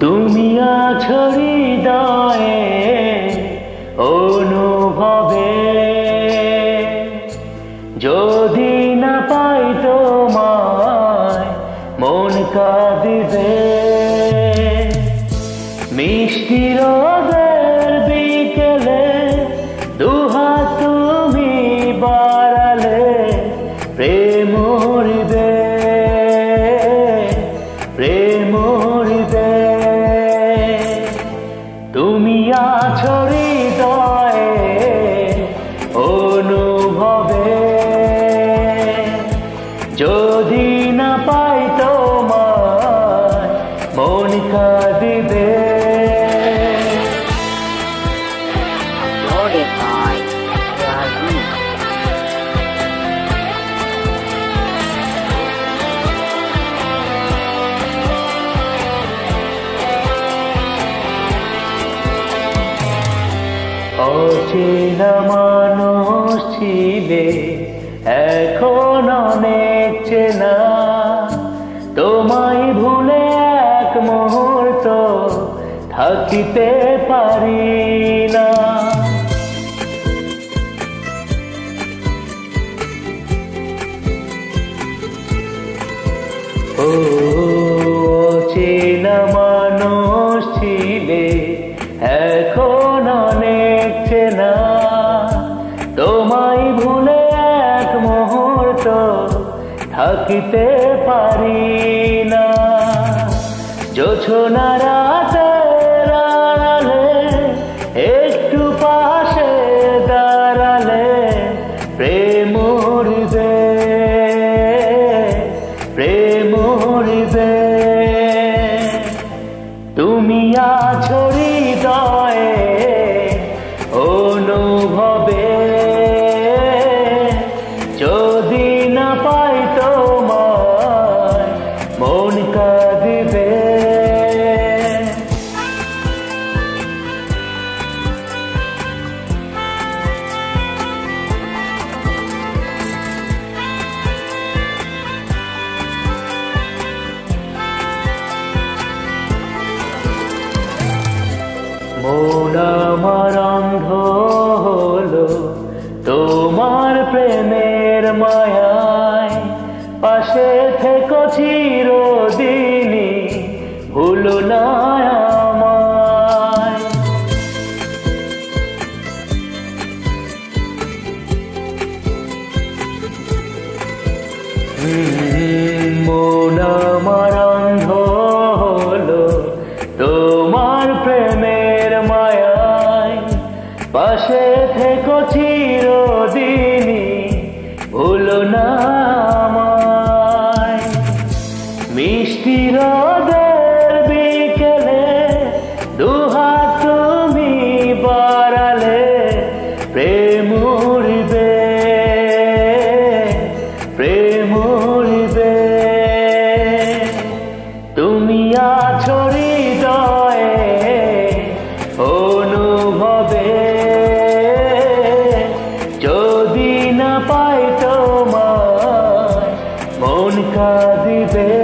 তুমি আছো হৃদয়ে মিষ্টি রোদের বিকেলে দুহাত তুমি বাড়ালে প্রেম হৃদে প্রেম হৃদে তুমি আছো হৃদয়ে অনুভবে। যদি না পাই Recorded by Razi. অচেনা মানুষ ছিলে, এখন অনেক চেনা তোমায় ভুলে এক মুহূর্ত থাকিতে পারি ও চেনা মানুষ ছিলে, এখন অনেক চেনা। তোমায় ভুলে এক মুহূর্ত থাকিতে পারি না। জোছনা মন আমার হলো তোমার প্রেমের মায়ায়। পাশে থেকো চিরদিনই ভুলো না আমায়। না